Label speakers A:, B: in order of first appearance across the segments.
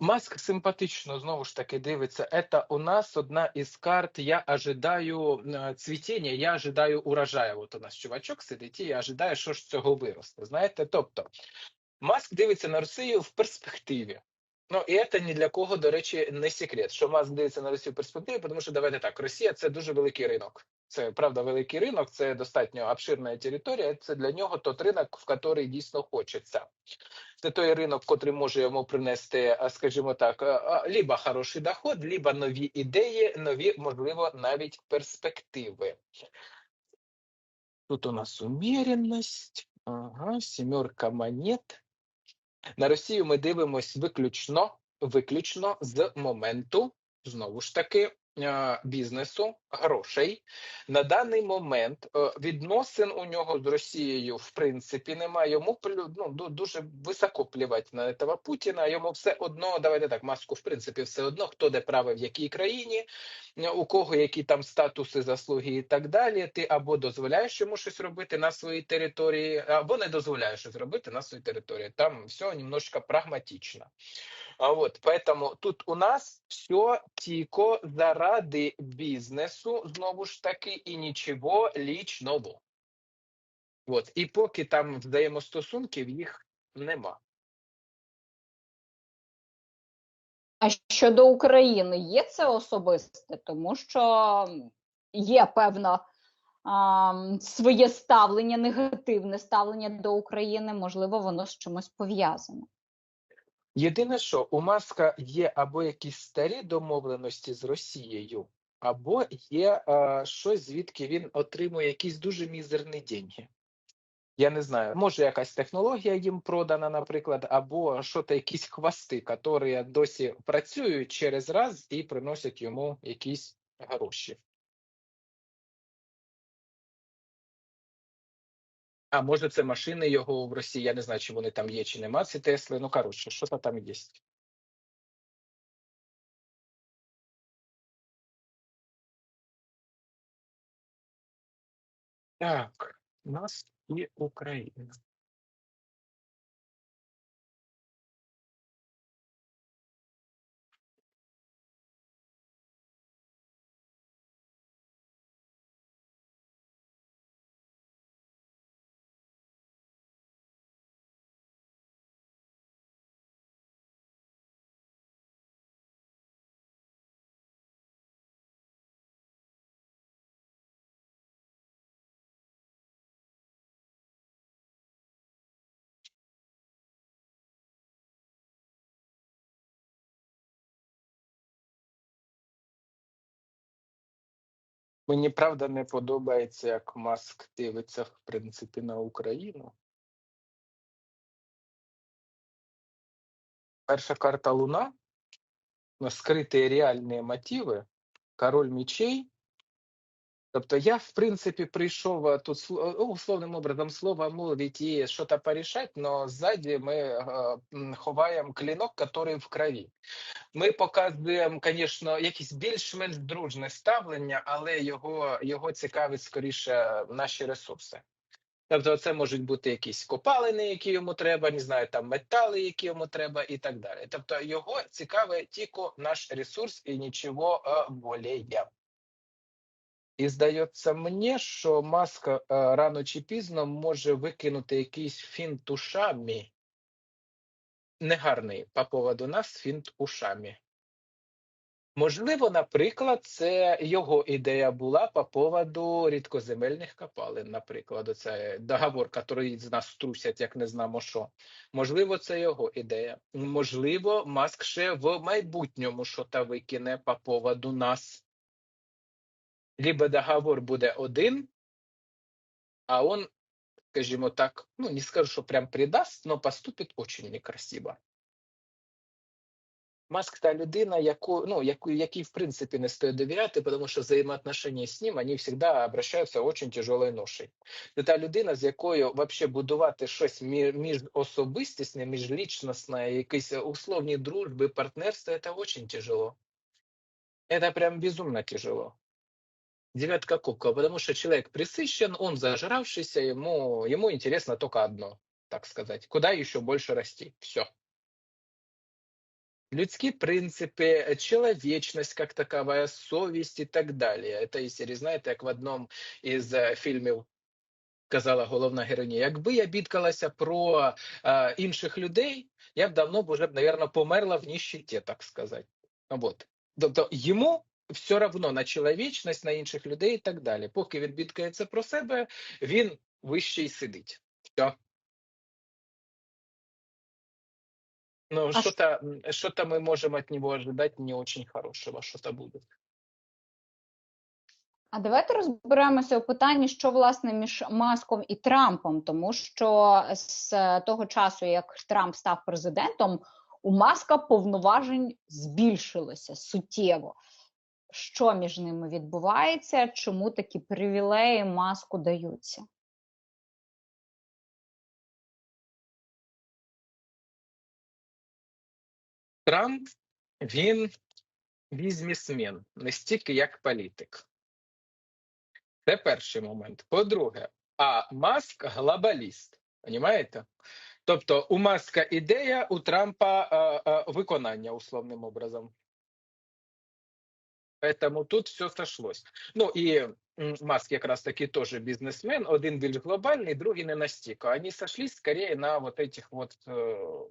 A: Маск симпатично знову ж таки дивиться. Это у нас одна із карт. Я ожидаю е, цвітіння, я ожидаю урожаю. От у нас чувачок сидить, і я ожидаю, що ж цього виросте. Знаєте, тобто Маск дивиться на Росію в перспективі. Ну і це ні для кого, до речі, не секрет, що Маск дивиться на Росію перспективі, тому що давайте так: Росія це дуже великий ринок. Це правда великий ринок, це достатньо обширна територія. Це для нього тот ринок, в який дійсно хочеться. Це той ринок, котрий може йому принести, скажімо так, а, а, либо хороший доход, либо нові ідеї, нові, можливо, навіть перспективи. Тут у нас уміряність, ага, сімерка монет. На Росію ми дивимось виключно, виключно з моменту, знову ж таки, бізнесу, грошей. На даний момент е, відносин у нього з Росією в принципі немає. Йому ну, дуже високо плівати на этого Путіна. Йому все одно, давайте так, маску, в принципі, все одно, хто де правив в якій країні, е, у кого які там статуси, заслуги і так далі. Ти або дозволяєш йому щось робити на своїй території, або не дозволяєш щось робити на своїй території. Там все немножко прагматично. А вот поэтому тут у нас все тільки заради бізнесу, знову ж таки, і нічого лічного. От. І поки там взаємостосунків їх нема.
B: А щодо України, є це особисте, тому що є певно своє ставлення, негативне ставлення до України, можливо, воно з чимось пов'язане.
A: Єдине, що у Маска є або якісь старі домовленості з Росією, або є е, щось, звідки він отримує якісь дуже мізерні деньги. Я не знаю, може якась технологія їм продана, наприклад, або що то якісь хвости, які досі працюють через раз і приносять йому якісь гроші. А може, це машини його в Росії. Я не знаю, чи вони там є, чи нема ці Тесли. Ну, коротше, що то там є. Так, у нас і Україна. Мені правда не подобається, як Маск дивиться, в принципі, на Україну. Перша карта Луна, скриті реальні мотиви, король мечей. Тобто я, в принципі, прийшов е, тут ну, условним образом слово мовить і щось порішати, але ззаді ми е, ховаємо клінок, який в крові. Ми показуємо, звісно, якісь більш-менш дружне ставлення, але його, його цікавить скоріше наші ресурси. Тобто, це можуть бути якісь копалини, які йому треба, не знаю, там метали, які йому треба, і так далі. Тобто, його цікавить тільки наш ресурс і нічого е, более. І здається мені, що маска е, рано чи пізно може викинути якийсь фінт ушами. Негарний по поводу нас фінт ушами. Можливо, наприклад, це його ідея була по поводу рідкоземельних копалин, наприклад, це договор, який з нас струсять, як не знамо що. Можливо, це його ідея. Можливо, Маск ще в майбутньому щось викине по поводу нас. Либо договор буде один, а он, скажімо так, ну не скажу, що прям предаст, но поступить очень некрасиво. Маск та людина, яку, ну, яку, якій в принципі не стоїть довіряти, тому що взаємоотношення з ним вони завжди обращаються очень тяжелою ношею. Це та людина, з якою вообще будувати щось між особистісне, міжлічностне, якісь условні дружби, партнерства, це очень тяжело. Это прям безумно тяжело. Девятка кубков, потому что человек присыщен, он зажравшийся, ему, ему интересно только одно, так сказать. Куда еще больше расти? Все. людские принципы, человечность как таковая, совість і так. Це із серії, знаєте, як в одному із е, фільмів казала головна героїня, якби я бідкалася про е, інших людей, я б давно б уже, наверное, померла в нищеті, так сказати. Вот. Тобто йому все равно на чоловічність, на інших людей і так далі. Поки він бідкається про себе, він вище й сидить. Все. Ну, что-то, что-то мы можем от него ожидать не очень хорошего, что-то будет.
B: А давайте розберемося у питанні, що власне між Маском і Трампом, тому що з того часу, як Трамп став президентом, у Маска повноважень збільшилося суттєво. Що між ними відбувається? Чому такі привілеї маску даються?
A: Трамп, він бізнесмен, не стільки як політик. Це перший момент. По-друге, а Маск глобаліст. Понімаєте? Тобто у Маска ідея, у Трампа е, е, виконання условним образом. Поэтому тут все сошлось. Ну і м, Маск якраз таки тоже бізнесмен, один більш глобальний, другий не настільки. Они сошлись скорее на вот этих вот, э,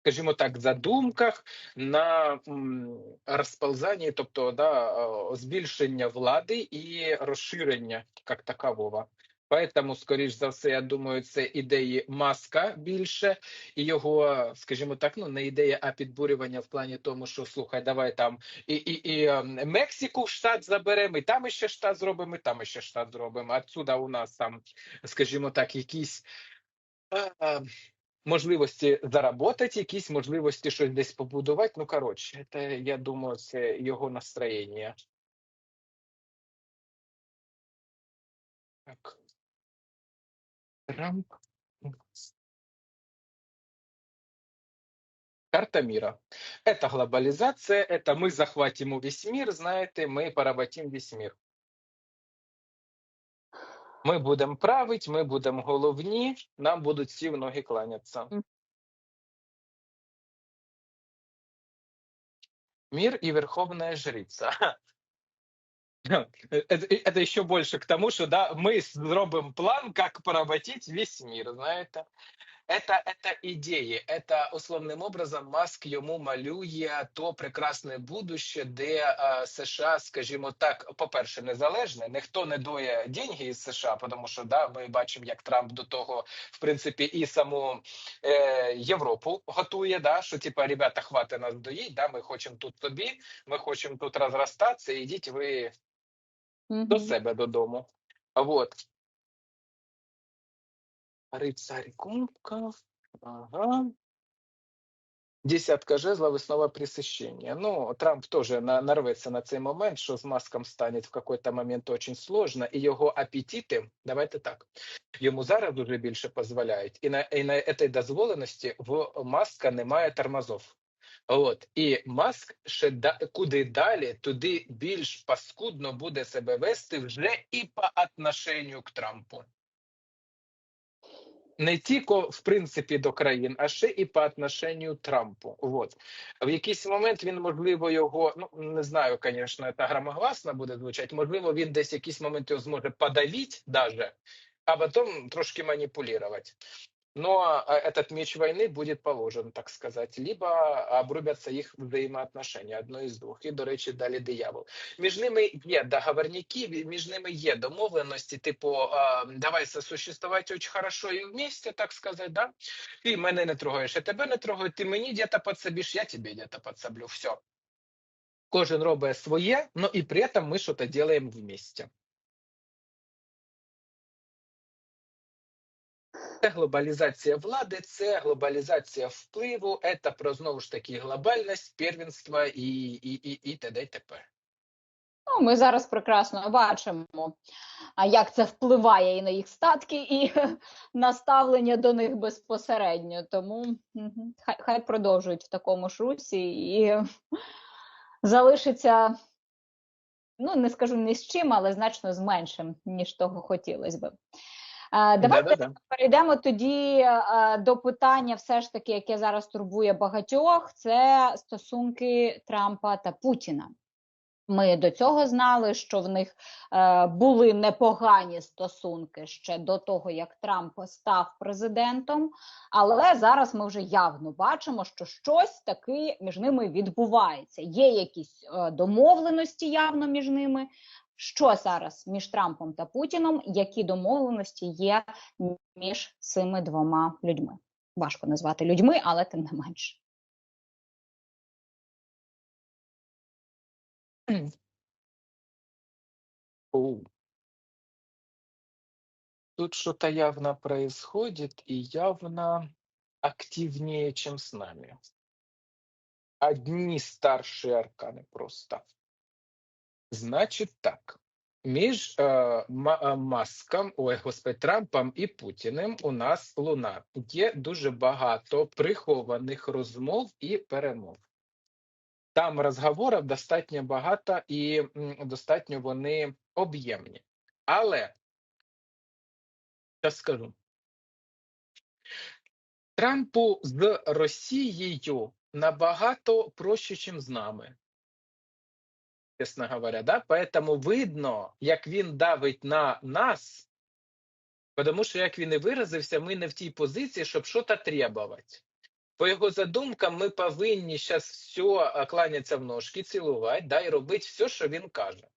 A: скажімо так, задумках, на м, розползанні, тобто да, е, збільшення влади і розширення як такового. Поэтому, скоріш за все, я думаю, це ідеї маска більше, і його, скажімо так, ну не ідея, а підбурювання в плані тому, що слухай, давай там і, і, і ем, Мексику в штат заберемо, і там ще штат зробимо, і там ще штат зробимо. Отсюда у нас там, скажімо так, якісь. е, е, Можливості заработати, якісь можливості щось десь побудувати. Ну, коротше, це, я думаю, це його настроєння. Так. Трамп. Карта мира. Это глобализация, это мы захватим весь мир, знаєте, ми поработим весь мир. Ми будемо править, ми будемо головні, нам будуть всі в ноги кланятися.
B: Мгм.
A: Мир и верховная жрица. Это, это еще больше к тому, что да, мы зробимо план, как поработить весь мир, знаєте. Это, это ідеї, это условним образом Маск йому малює то прекрасне будуще, де е, США, скажімо так, по-перше, незалежне, ніхто не доє деньги із США, тому що да, ми бачимо, як Трамп до того, в принципі, і саму е, Європу готує, да, що типа, ребята, хватить нас доїть, да, ми хочемо тут собі, ми хочемо тут розростатися, ідіть ви до
B: Мгм.
A: себе додому. Вот. Рыцарь кубков. Ага. Десятка жезлов и снова пресыщение. Ну, Трамп тоже на, нарветься на цей момент, що з Маском станет в какой-то момент очень сложно, і його апетити, давайте так, йому зараз дуже більше дозволяють, і на, і на этой дозволеності в Маска немає тормозов. От і Маск ще да, куди далі, туди більш паскудно буде себе вести вже і по отношенню к Трампу. Не тільки в принципі до країн, а ще і по отношенню Трампу. От в якийсь момент він можливо його ну не знаю, звісно, це громогласно буде звучати. Можливо, він десь якийсь момент його зможе подавити, даже, а потім трошки маніпулювати Но а, этот меч войны будет положен, так сказать, либо обрубятся їх взаємоотношення, одно із двох. І, до речі, далі диявол. Між ними є договорники, між ними є домовленості, типу, а, давай сосуществувати очень хорошо і вместе, так сказать, да? Ти мене не трогаєш, я тебе не трогаю, ти мені где-то подсобиш, я тебе где-то подсоблю, все. Кожен робить своє, но і при этом ми щось делаем вместе. Це глобалізація влади, це глобалізація впливу, це про знову ж таки глобальність, первенство і, і, і, і т.д. і т.п.
B: Ну, ми зараз прекрасно бачимо, як це впливає і на їх статки, і на ставлення до них безпосередньо. Тому хай, хай продовжують в такому ж русі і залишиться, ну не скажу ні з чим, але значно з меншим, ніж того хотілося би. Е, Давайте
A: Да-да-да.
B: перейдемо тоді е, до питання, все ж таки, яке зараз турбує багатьох, це стосунки Трампа та Путіна. Ми до цього знали, що в них е, були непогані стосунки ще до того, як Трамп став президентом. Але зараз ми вже явно бачимо, що щось таки між ними відбувається. Є якісь е, домовленості явно між ними. Що зараз між Трампом та Путіном? Які домовленості є між цими двома людьми? Важко назвати людьми, але тим не менше.
A: Тут что-то явно происходит и явно активнее, чем с нами. Одни старшие арканы просто. Значить так. Між е, е, Маском, ой, господи, Трампом і Путіним у нас луна. Є дуже багато прихованих розмов і перемов. Там розговорів достатньо багато і достатньо вони об'ємні. Але, я скажу, Трампу з Росією набагато проще, ніж з нами. Честно говоря, да, поэтому видно, як він давить на нас, тому що, як він і виразився, ми не в тій позиції, щоб щось требувати. По його задумкам, ми повинні зараз все кланятися в ножки, цілувати, да, і робити все, що він каже.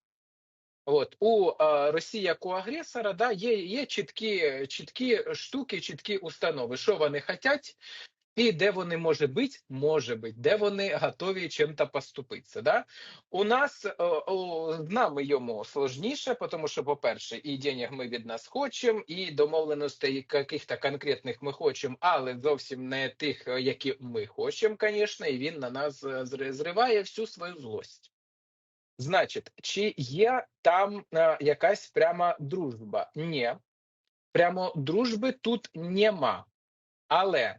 A: От у е, Росії як у агресора, да, є, є чіткі, чіткі штуки, чіткі установи, що вони хочуть, і де вони може бути, може бути, де вони готові чим-то поступитися. Да? У нас з нами йому сложніше, тому що, по-перше, і денег ми від нас хочемо, і домовленостей яких-то конкретних ми хочемо, але зовсім не тих, які ми хочемо, звісно, і він на нас е, зриває всю свою злость. Значить, чи є там е, якась пряма дружба? Ні, прямо дружби тут нема. Але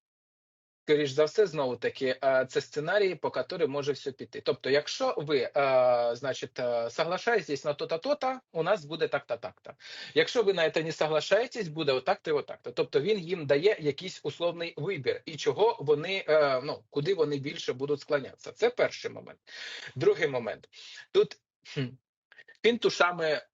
A: Скоріш за все, знову таки, е, це сценарій, по якому може все піти. Тобто, якщо ви, е, значить, е, соглашаєтесь на то-то, то-то, у нас буде так-то, так-то. Якщо ви на це не соглашаєтесь, буде отак-то отак-то. Тобто він їм дає якийсь условний вибір, і чого вони, ну, куди вони більше будуть склонятися. Це перший момент. Другий момент. Тут він тушами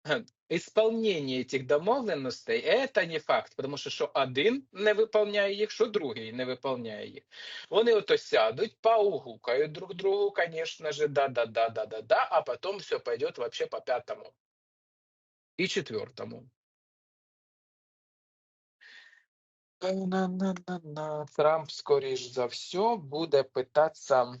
A: Ге, Ісполнення цих домовленостей це не факт, тому що що один не виконує їх, що другий не виконує їх. Вони ото сядуть, поугукають друг другу, конечно же, да-да-да-да-да-да, а потом все пойдет вообще по пятому и четвертому. Трамп, скоріш за все, буде питатися.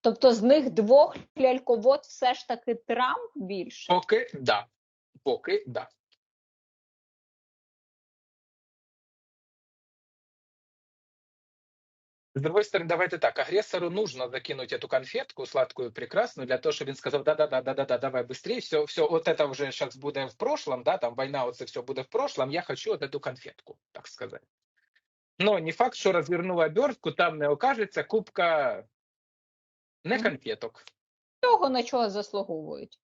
B: Тобто з них двох ляльковод все ж таки Трамп більше.
A: Поки да. Поки да. С другой стороны, давайте так, агрессору нужно закинуть эту конфетку сладкую, прекрасную, для того, чтобы он сказал, да-да-да-да-да, давай быстрее, все, все, вот это уже сейчас будет в прошлом, да, там война, вот это все будет в прошлом, я хочу вот эту конфетку, так сказать. Но не факт, що розвернула обертку, там не окажеться кубка не конфеток.
B: Того на чого заслуговують.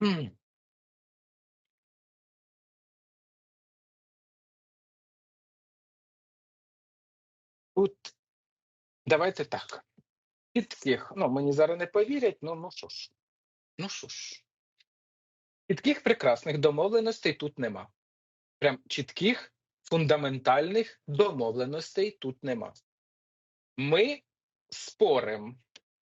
A: Mm. Тут давайте так. Чітких, ну мені зараз не повірять, ну ну що ж, ну що ж. Чітких прекрасних домовленостей тут нема. Прям чітких фундаментальних домовленостей тут нема. Ми спорим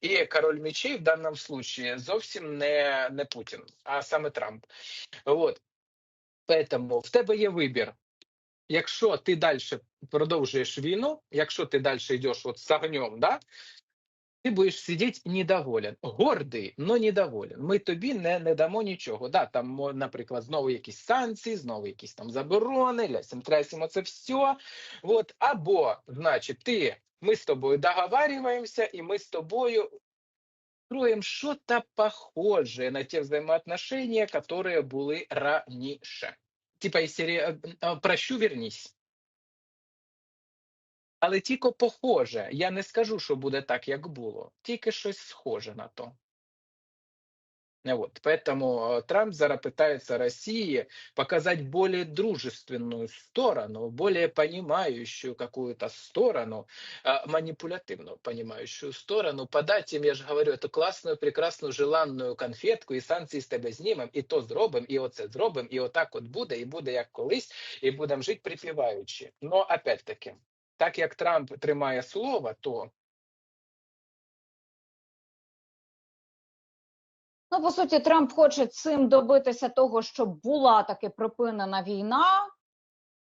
A: і король мечей в даному случае зовсім не, не Путін, а саме Трамп. От. Поэтому в тебе є вибір. Якщо ти далі продовжуєш війну, якщо ти далі йдеш от з огнем, да, ти будеш сидіти недоволен. Гордий, але недоволен. Ми тобі не, не дамо нічого. Да, там, наприклад, знову якісь санкції, знову якісь там заборони, лясім трясимо це все. От. Або, значить, ти, ми з тобою договарюємося, і ми з тобою строим что-то похожее на те взаимоотношения, которые были раньше. Типа е, е, «Прощу, вернись». Але тільки похоже. Я не скажу, що буде так, як було. Тільки щось схоже на то. Вот. Поэтому э, Трамп зараз пытается России показать более дружественную сторону, более понимающую какую-то сторону, э, манипулятивную понимающую сторону, подать им, я же говорю, эту классную, прекрасную, желанную конфетку, і санкції з тебе знімем, і то зробим, і оце зробим, і отак от буде, і буде як колись, і будемо жити припіваючи. Но опять-таки, так як Трамп тримає слово, то
B: Ну, по суті, Трамп хоче цим добитися того, щоб була таки припинена війна.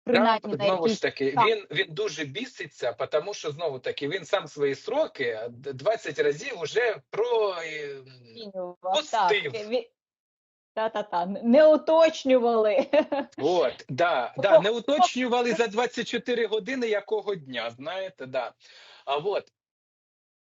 B: Принаймні
A: Трамп,
B: на
A: знову ж таки,
B: так.
A: він, він дуже біситься, тому що знову таки він сам свої сроки 20 разів уже про е. Пустив.
B: Так, Та-та-та, не уточнювали.
A: От, да, да, не уточнювали за 24 години якого дня, знаєте, да. А от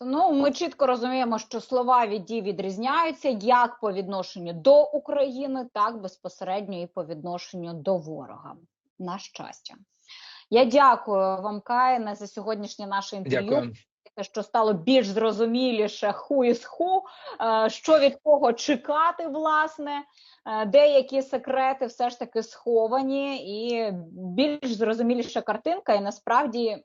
B: Ну, ми чітко розуміємо, що слова від дій відрізняються як по відношенню до України, так безпосередньо і по відношенню до ворога. На щастя. Я дякую вам, Каїне, за сьогоднішнє наше інтерв'ю.
A: Дякую.
B: Те, що стало більш зрозуміліше ху із ху, е, що від кого чекати, власне, Е, деякі секрети все ж таки сховані, і більш зрозуміліша картинка, і насправді.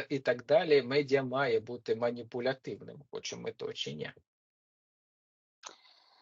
A: і так далі. Медіа має бути маніпулятивним, хочемо ми то чи ні.